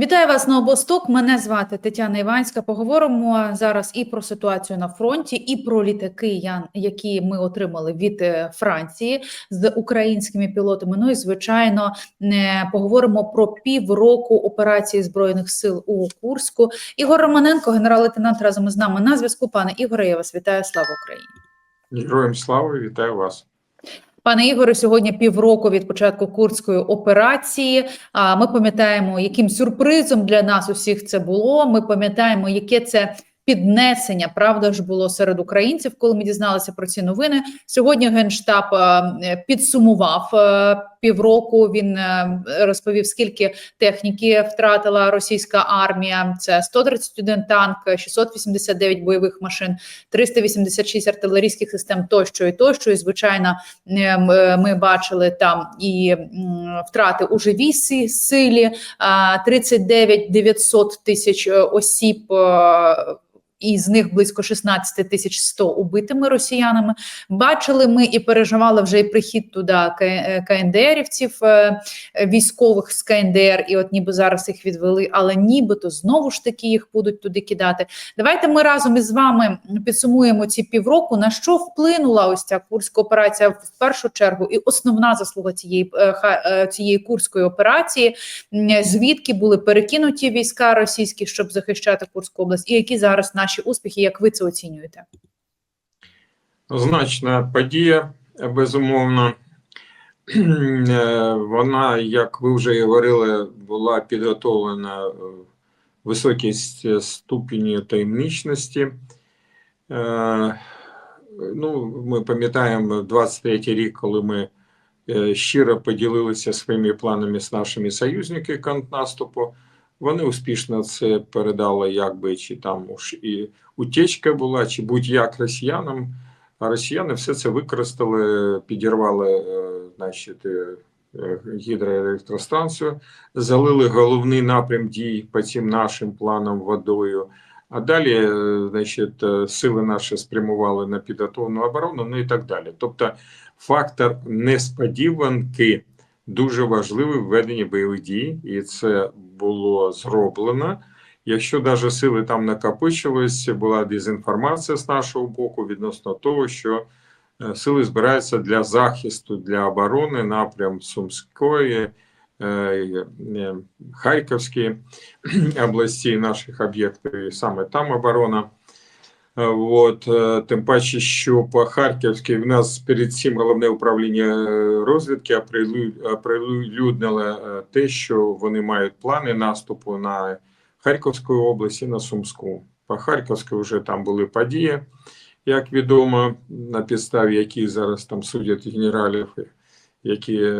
Вітаю вас на обосток. Мене звати Тетяна Іванська. Поговоримо зараз і про ситуацію на фронті, і про літаки, які ми отримали від е, Франції з українськими пілотами. Ну і звичайно, не поговоримо про півроку операції збройних сил у Курську. Ігор Романенко, генерал-лейтенант, разом із нами на зв'язку. Пане Ігоре, я вас вітаю. Слава Україні. Героям слава, вітаю вас. Пане Ігоре, сьогодні півроку від початку курської операції. А ми пам'ятаємо, яким сюрпризом для нас усіх це було. Ми пам'ятаємо, яке це піднесення, правда ж було серед українців, коли ми дізналися про ці новини. Сьогодні генштаб підсумував е, півроку. Він е, розповів, скільки техніки втратила російська армія. Це 131 танк, 689 бойових машин, 386 артилерійських систем тощо і тощо. І звичайно, е, е, ми бачили там і втрати у живій силі, а, 39 900 тисяч осіб. І з них близько 16 тисяч 100 убитими росіянами. Бачили ми і переживали вже і прихід туди е, КНДРівців, е, військових з КНДР, і от ніби зараз їх відвели, але нібито знову ж таки їх будуть туди кидати. Давайте ми разом із вами підсумуємо ці півроку. На що вплинула ось ця курська операція в першу чергу, і основна заслуга цієї е, цієї курської операції, звідки були перекинуті війська російські, щоб захищати Курську область, і які зараз наші успіхи, як ви це оцінюєте? Значна подія, безумовно. Е, Вона, як ви вже говорили, була підготовлена в високій ступені таємничності. Е, Ну, ми пам'ятаємо 23-й рік, коли ми е, щиро поділилися своїми планами з нашими союзниками контрнаступу. Вони успішно це передали, якби чи там уж і утечка була, чи будь-як росіянам. А росіяни все це використали, підірвали е, значить, е, гідроелектростанцію, залили головний напрям дій по цим нашим планам водою. А далі, е, значить, сили наші спрямували на підготовлену оборону, ну і так далі. Тобто, фактор несподіванки дуже важливий в бойових дій, і це було зроблено. Якщо навіть сили там накопичились, була дезінформація з нашого боку відносно того, що е, сили збираються для захисту, для оборони напрям Сумської, е, е, Харківської області наших об'єктів, і саме там оборона. Е, От, е, тим паче, що по Харківській в нас перед цим головне управління е, розвідки оприлю- оприлюднило те, що вони мають плани наступу на Харківську область і на Сумську. По Харківській вже там були події, як відомо, на підставі яких зараз там судять генералів, які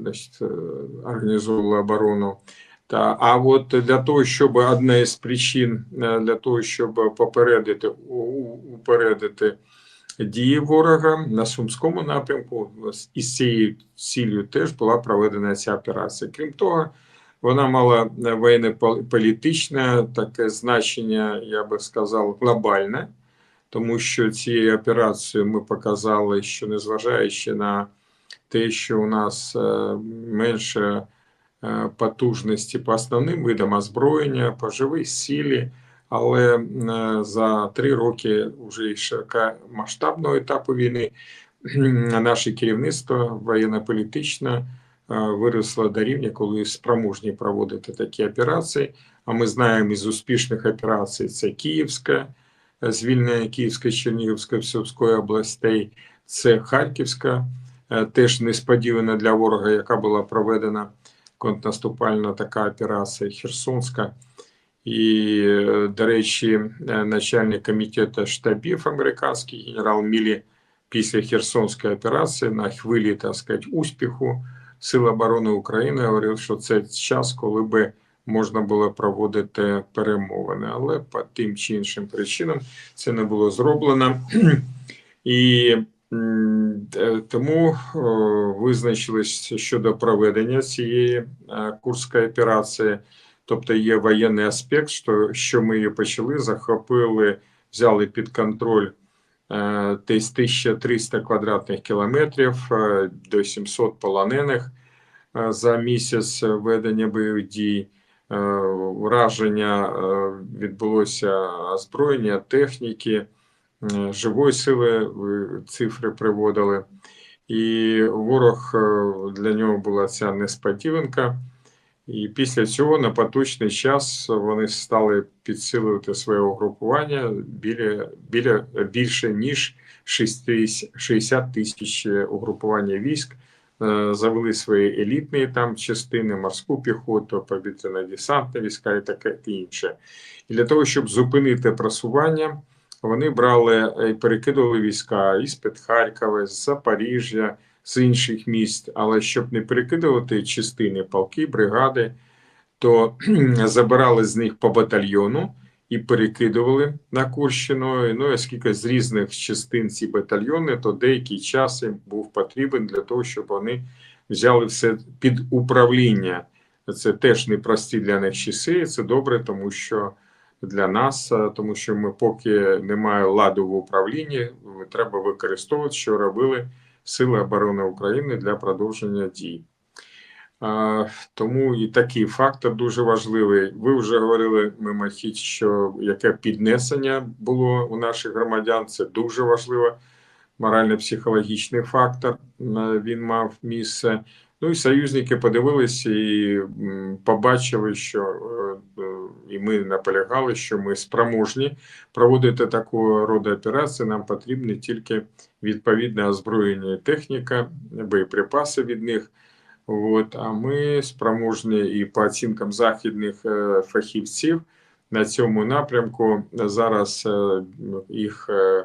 значить, організовували оборону. Та, а от для того, щоб одна із причин е, для того, щоб попередити упередити дії ворога на Сумському напрямку, із цією цілею теж була проведена ця операція. Крім того, вона мала воєнно-політичне таке значення, я би сказав, глобальне, тому що цією операцією ми показали, що незважаючи на те, що у нас е, менше е, потужності по основним видам озброєння, по живій силі, але е, за три роки вже широкомасштабного етапу війни наше керівництво воєнно-політичне е, виросло до рівня, коли спроможні проводити такі операції. А ми знаємо із успішних операцій це Київська, е, звільнення Київської, Чернігівської, Сумської областей, це Харківська, е, теж несподівана для ворога, яка була проведена контрнаступальна така операція Херсонська. І, до речі, е, начальник комітету штабів американський генерал Мілі після Херсонської операції на хвилі, так сказати, успіху Сил оборони України говорив, що це час, коли би можна було проводити перемовини, але по тим чи іншим причинам це не було зроблено. І тому е, визначились щодо проведення цієї е, курської операції. Тобто є воєнний аспект, що, що ми її почали, захопили, взяли під контроль е, десь 1300 квадратних кілометрів, до 700 полонених за місяць ведення бойових дій. враження відбулося озброєння, техніки, живої сили, цифри приводили. І ворог е, для нього була ця несподіванка. І після цього на поточний час вони стали підсилювати своє угрупування біля, біля більше ніж 60 60 тисяч угрупування військ. Е, Завели свої елітні там частини, морську піхоту, повітряно-десантні війська і таке інше. І для того, щоб зупинити просування, вони брали і перекидували війська із-під Харкова, з Запоріжжя, з інших міст. Але щоб не перекидувати частини, полки, бригади, то забирали з них по батальйону і перекидували на Курщину. Ну, оскільки з різних частин ці батальйони, то деякий час їм був потрібен для того, щоб вони взяли все під управління. Це теж непрості для них часи. Це добре, тому що для нас, е, тому що ми поки немає ладу в управлінні, треба використовувати, що робили Сили оборони України для продовження дій. Тому і такий фактор дуже важливий. Ви вже говорили, мимохідь, що яке піднесення було у наших громадян. Це дуже важливо. Морально-психологічний фактор е, він мав місце. Ну і союзники подивилися і побачили, що е, е, і ми наполягали, що ми спроможні проводити такого роду операції. Нам потрібні тільки відповідне озброєння і техніка, боєприпаси від них. От, а ми спроможні і по оцінкам західних е, фахівців на цьому напрямку зараз е, їх е,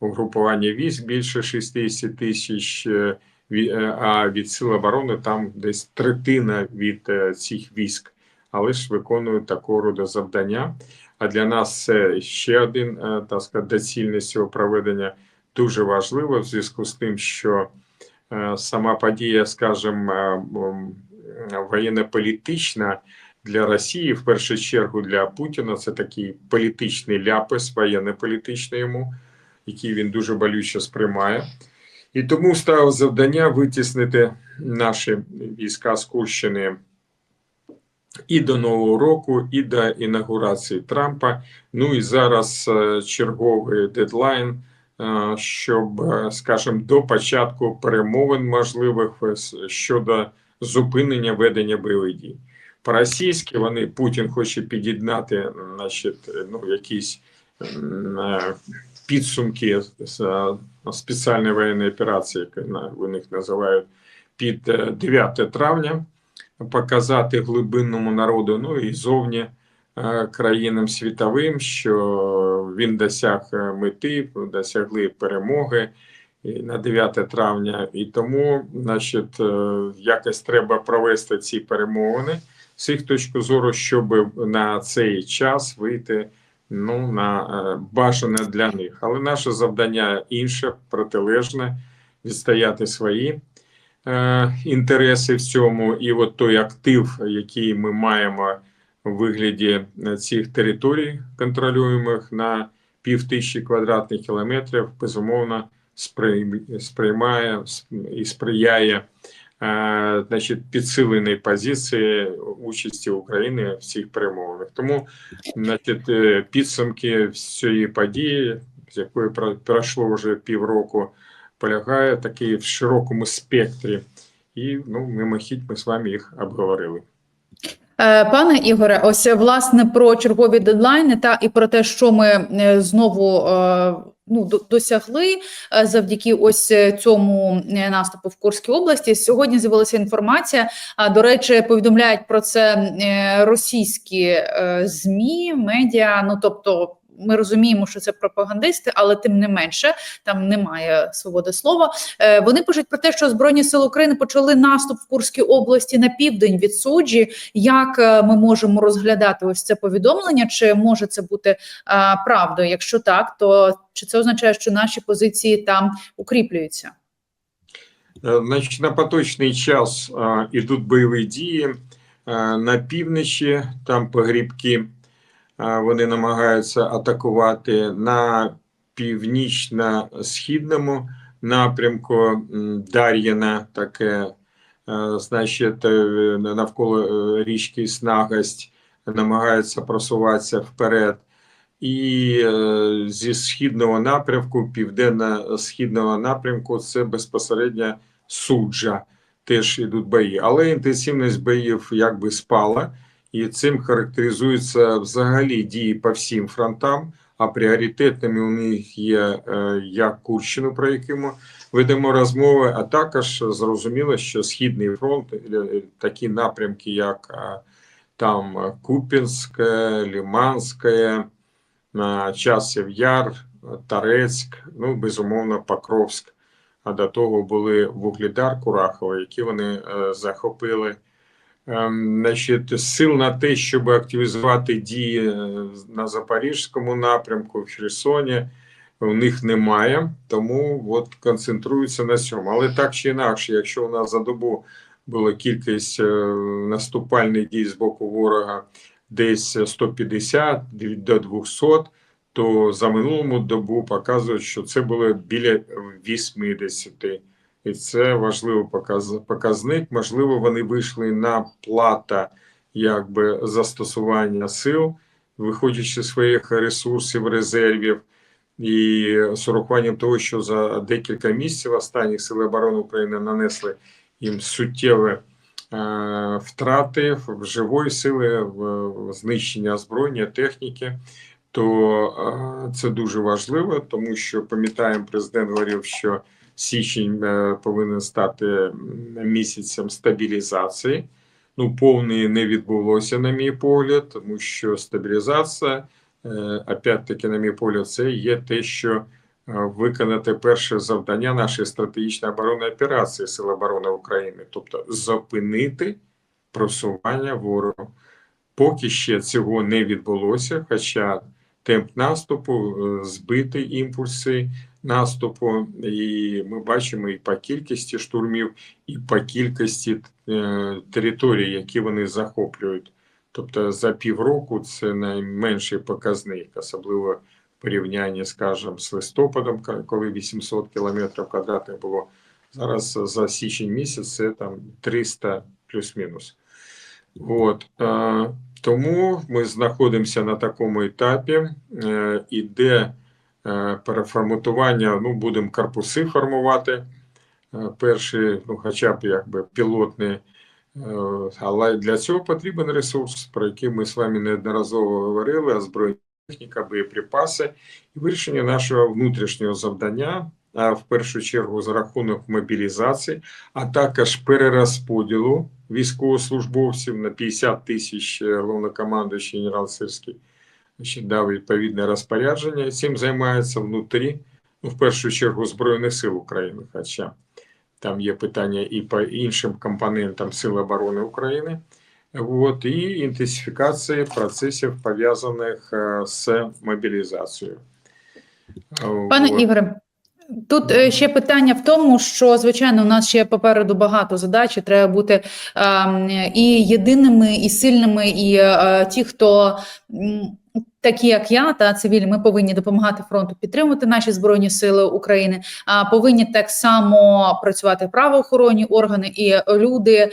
угрупування військ більше 60 тисяч, а від сил оборони там десь третина від цих військ, але ж виконують такого роду завдання. А для нас це ще один е, так сказати, доцільність цього проведення дуже важливо в зв'язку з тим, що е, сама подія, скажімо, е, воєнно-політична для Росії, в першу чергу для Путіна, це такий політичний ляпис, воєнно-політичний йому, який він дуже болюче сприймає. І тому ставив завдання витіснити наші війська з Курщини і до Нового року, і до інаугурації Трампа. Ну і зараз е, черговий дедлайн, е, щоб, е, скажімо, до початку перемовин можливих щодо зупинення ведення бойових дій. По-російськи вони Путін хоче під'єднати, значить, ну, якісь підсумки спеціальної воєнної операції, як вони їх називають, під е, 9 травня показати глибинному народу, ну і зовні е, країнам світовим, що він досяг е, мети, досягли перемоги на 9 травня. І тому, значить, е, якось треба провести ці перемовини з їх точки зору, щоб на цей час вийти ну, на бажане для них. Але наше завдання інше, протилежне, відстояти свої інтереси в цьому, і от той актив, який ми маємо у вигляді е, цих територій контролюємих на пів тисячі квадратних кілометрів, безумовно, сприймає і сприяє е, значить, підсиленій позиції участі України в цих перемовинах. Тому значить, е, підсумки цієї події, з якої пройшло вже півроку, полягає такий в широкому спектрі. І ну, мимохідь ми з вами їх обговорили. Е, Пане Ігоре, ось власне про чергові дедлайни та і про те, що ми е, знову е, ну, досягли завдяки ось цьому наступу в Курській області. Сьогодні з'явилася інформація. А до речі, повідомляють про це російські змі, медіа. Ну тобто. Ми розуміємо, що це пропагандисти, але тим не менше там немає свободи слова. Е, Вони пишуть про те, що збройні сили України почали наступ в Курській області на південь від суджі. Як е, ми можемо розглядати ось це повідомлення? Чи може це бути е, правдою? Якщо так, то чи це означає, що наші позиції там укріплюються? Е, Значить, на поточний час е, ідуть бойові дії е, на півночі, там погрібки, вони намагаються атакувати на північно-східному напрямку м, Дар'їна, таке е, значить, е, навколо е, річки Снагость намагаються просуватися вперед. І зі східного напрямку, південно-східного напрямку, це безпосередньо суджа. Теж йдуть бої. Але інтенсивність боїв якби спала, і цим характеризуються взагалі дії по всім фронтам. А пріоритетними у них є е, як Курщину, про яку ми ведемо розмови, а також зрозуміло, що Східний фронт, е, такі напрямки, як е, там е, Куп'янське, Лиманське, е, Часів Яр, Тарецьк, ну безумовно, Покровськ. А до того були Вугледар Курахова, які вони е, захопили. Ем, Значить, сил на те, щоб активізувати дії е, на Запорізькому напрямку, в Херсоні, у них немає, тому от концентруються на цьому. Але так чи інакше, якщо у нас за добу була кількість е, наступальних дій з боку ворога десь 150 до 200, то за минулому добу показують, що це було біля 80. І це важливий показ, показник. Можливо, вони вийшли на плата якби застосування сил, виходячи з своїх ресурсів, резервів, і з урахуванням того, що за декілька місяців останніх сили оборони України нанесли їм суттєві е, втрати в живої сили, в, знищення озброєння, техніки. То е, це дуже важливо, тому що пам'ятаємо, президент говорив, що січень е, повинен стати місяцем стабілізації. Ну, повної не відбулося, на мій погляд, тому що стабілізація, е, опять-таки, на мій погляд, це є те, що е, виконати перше завдання нашої стратегічної оборонної операції Сил оборони України, тобто зупинити просування ворога. Поки ще цього не відбулося, хоча темп наступу, збити імпульси наступу, і ми бачимо і по кількості штурмів, і по кількості е, територій, які вони захоплюють. Тобто за півроку це найменший показник, особливо в порівнянні, скажімо, з листопадом, коли 800 кілометрів квадратних було. Зараз за січень місяць це там 300 плюс-мінус. От, е, тому ми знаходимося на такому етапі, е, іде е, переформатування, ну, будемо корпуси формувати. Е, перші, ну, хоча б якби пілотні, е, але для цього потрібен ресурс, про який ми з вами неодноразово говорили, озброєння техніка, боєприпаси. І вирішення нашого внутрішнього завдання, а в першу чергу за рахунок мобілізації, а також перерозподілу військовослужбовців на 50 тисяч е, головнокомандуючий генерал Сирський дав відповідне розпорядження. Цим займається внутрі, ну, в першу чергу, Збройних сил України, хоча там є питання і по іншим компонентам Сил оборони України. От, і інтенсифікація процесів, пов'язаних е, з мобілізацією. Пане От. Ігоре, тут е, ще питання в тому, що звичайно у нас ще попереду багато задач. і Треба бути ем, і єдиними, і сильними, і е, ті, хто такі, як я, та цивільні, ми повинні допомагати фронту підтримувати наші збройні сили України. А повинні так само працювати правоохоронні органи, і люди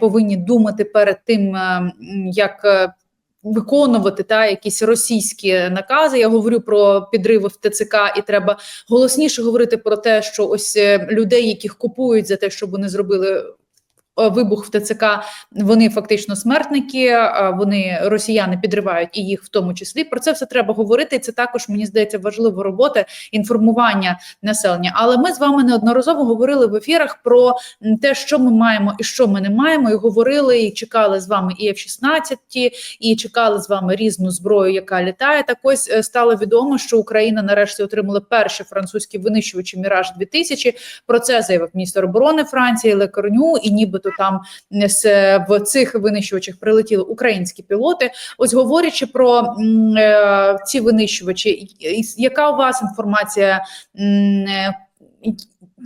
повинні думати перед тим, е, як. е, Виконувати та якісь російські накази. Я говорю про підриви в ТЦК, і треба голосніше говорити про те, що ось е, людей, яких купують за те, щоб вони зробили. Е, Вибух в ТЦК, вони фактично смертники, вони росіяни підривають і їх в тому числі. Про це все треба говорити. І це також мені здається важлива робота інформування населення. Але ми з вами неодноразово говорили в ефірах про те, що ми маємо і що ми не маємо, і говорили, і чекали з вами і F-16, і чекали з вами різну зброю, яка літає. Так ось е, стало відомо, що Україна нарешті отримала перші французькі винищувачі Міраж 2000 Про це заявив міністр оборони Франції Лекорню, і нібито там е, з в цих винищувачах прилетіли українські пілоти. Ось говорячи про е, ці винищувачі, яка у вас інформація? е,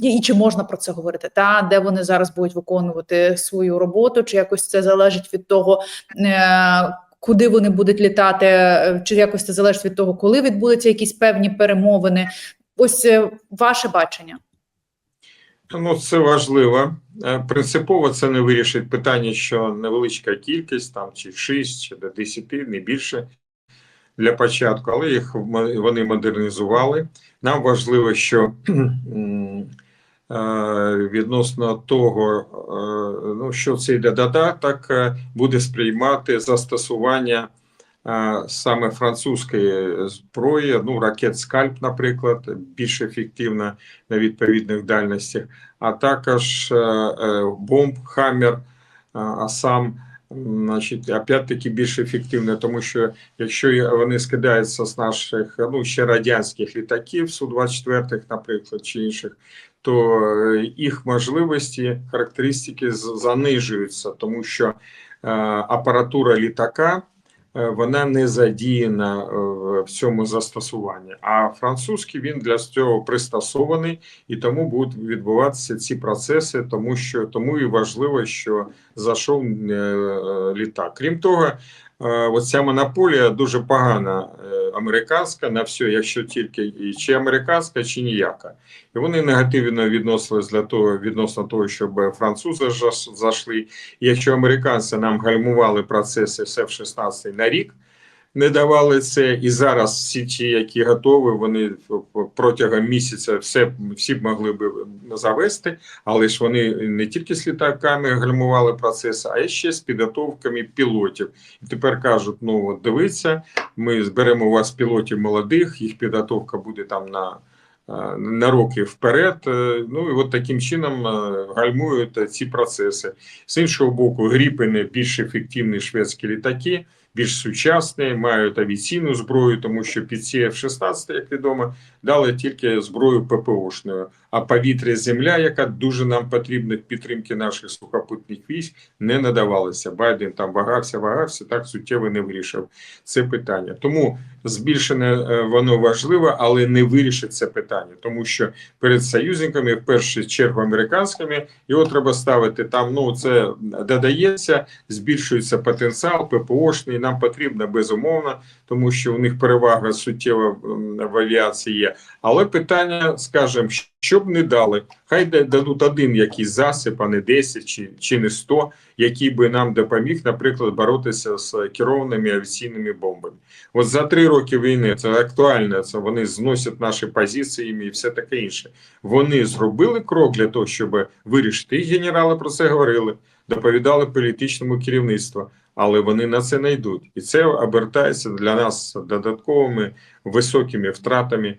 і, чи можна про це говорити? Та де вони зараз будуть виконувати свою роботу? Чи якось це залежить від того, е, куди вони будуть літати, чи якось це залежить від того, коли відбудуться якісь певні перемовини? Ось ваше бачення. Ну, це важливо. Е, Принципово це не вирішить питання, що невеличка кількість, там чи 6, чи до 10, не більше для початку, але їх вони модернізували. Нам важливо, що е, відносно того, е, ну, що цей додаток буде сприймати застосування саме французької зброї, ну, ракет Скальп, наприклад, більш ефективна на відповідних дальностях, а також е, е, бомб Хаммер, а сам, значить, опять-таки більш ефективне, тому що якщо вони скидаються з наших ну ще радянських літаків, Су-24, наприклад, чи інших, то е, їх можливості, характеристики занижуються, тому що е, апаратура літака. Е, Вона не задіяна е, в цьому застосуванні, а французький він для цього пристосований, і тому будуть відбуватися ці процеси, тому що тому і важливо, що зайшов е, літак. Крім того, е, ця монополія дуже погана е, американська на все, якщо тільки чи американська, чи ніяка. І вони негативно відносились для того відносно того, щоб французи зайшли. Якщо американці нам гальмували процеси все в 16 на рік. Не давали це, і зараз всі ті, які готові, вони протягом місяця все всі б могли б завести, але ж вони не тільки з літаками гальмували процеси, а ще з підготовками пілотів. І тепер кажуть: ну от дивіться, ми зберемо у вас пілотів молодих, їх підготовка буде там на. е, На роки вперед, Е, ну і от таким чином е, гальмують ці процеси. З іншого боку, гріпини більш ефективні шведські літаки, більш сучасні, мають авіаційну зброю, тому що під ці F-16, як відомо, дали тільки зброю ППОшною. А повітря земля, яка дуже нам потрібна підтримки наших сухопутних військ, не надавалася. Байден там вагався, вагався, так суттєво не вирішив це питання. Тому збільшене е, воно важливо, але не вирішить це питання, тому що перед союзниками, в першу чергу американськими, його треба ставити там. Ну це додається, збільшується потенціал ППОшний. Нам потрібно безумовно, тому що у них перевага суттєва в авіації є. Але питання, скажімо, що б не дали, хай дадуть один якийсь засіб, а не 10 чи, чи не 100, який би нам допоміг, наприклад, боротися з керованими авіаційними бомбами. От за три роки війни це актуально. Це вони зносять наші позиції і все таке інше. Вони зробили крок для того, щоб вирішити. І генерали про це говорили, доповідали політичному керівництву, але вони на це не йдуть, і це обертається для нас додатковими високими втратами,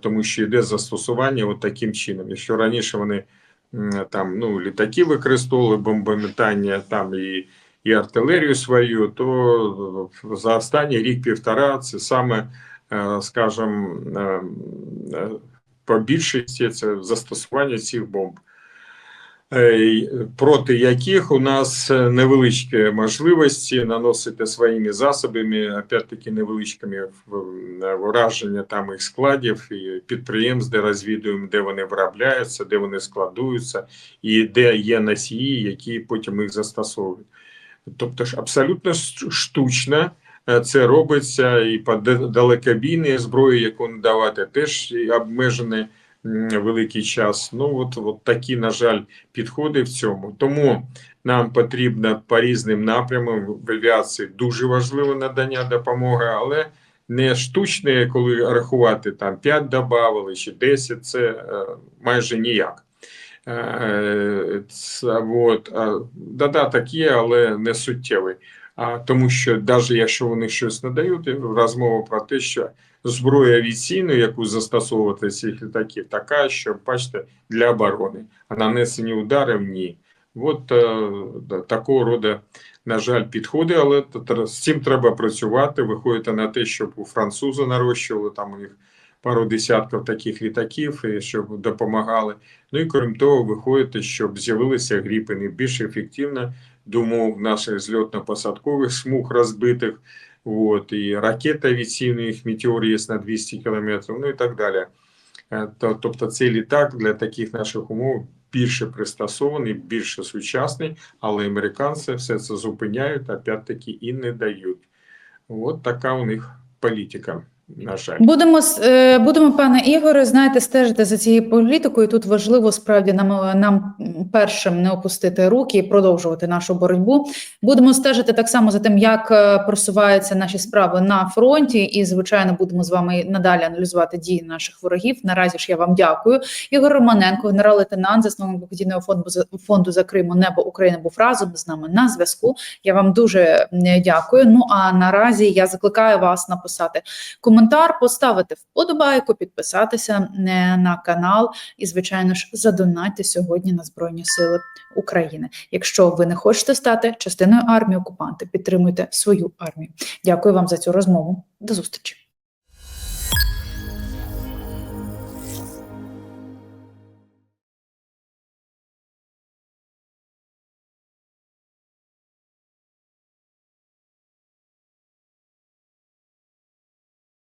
тому що йде застосування от таким чином. Якщо раніше вони там ну літаки використовували бомбометання там і і артилерію свою, то за останній рік-півтора це саме, е, скажімо, е, е, по більшості це застосування цих бомб, е, проти яких у нас е, невеличкі можливості наносити своїми засобами, опять-таки невеличкими враження там їх складів і підприємств, де розвідуємо, де вони виробляються, де вони складуються, і де є носії, які потім їх застосовують. Тобто ж абсолютно штучно е, це робиться і по далекобійній зброї, яку надавати, теж і обмежений м, великий час. Ну от, от такі, на жаль, підходи в цьому. Тому нам потрібно по різним напрямам в авіації дуже важливе надання допомоги, але не штучне, коли рахувати там 5 додавали чи 10, це е, майже ніяк. Е, от, додаток є, але не суттєвий. А тому, що навіть якщо вони щось надають, розмова про те, що зброя авіаційна, яку застосовувати цих літаків, така, що бачите, для оборони, а нанесені ударів ні. От е, такого роду, на жаль, підходи, але з цим треба працювати. Виходити на те, щоб у французи нарощували там у них пару десятків таких літаків, і щоб допомагали. Ну і крім того, виходити, щоб з'явилися гріпини більш ефективно до умов наших зльотно-посадкових смуг розбитих. От, і ракета авіаційна, їх метеор є на 200 кілометрів, ну і так далі. То- Тобто цей літак для таких наших умов більше пристосований, більше сучасний, але американці все це зупиняють, опять-таки і не дають. От така у них політика. На жаль. Будемо е, будемо, пане Ігоре, знаєте, стежити за цією політикою. Тут важливо справді нам нам першим не опустити руки і продовжувати нашу боротьбу. Будемо стежити так само за тим, як е, просуваються наші справи на фронті, і звичайно будемо з вами надалі аналізувати дії наших ворогів. Наразі ж я вам дякую. Ігор Романенко, генерал-лейтенант, засновник благодійного фонду фонду за Криму Небо України був разом з нами на зв'язку. Я вам дуже дякую. Ну а наразі я закликаю вас написати коментар, поставити вподобайку, підписатися е, на канал і, звичайно ж, задонатьте сьогодні на Збройні Сили України. Якщо ви не хочете стати частиною армії окупанти, підтримуйте свою армію. Дякую вам за цю розмову. До зустрічі.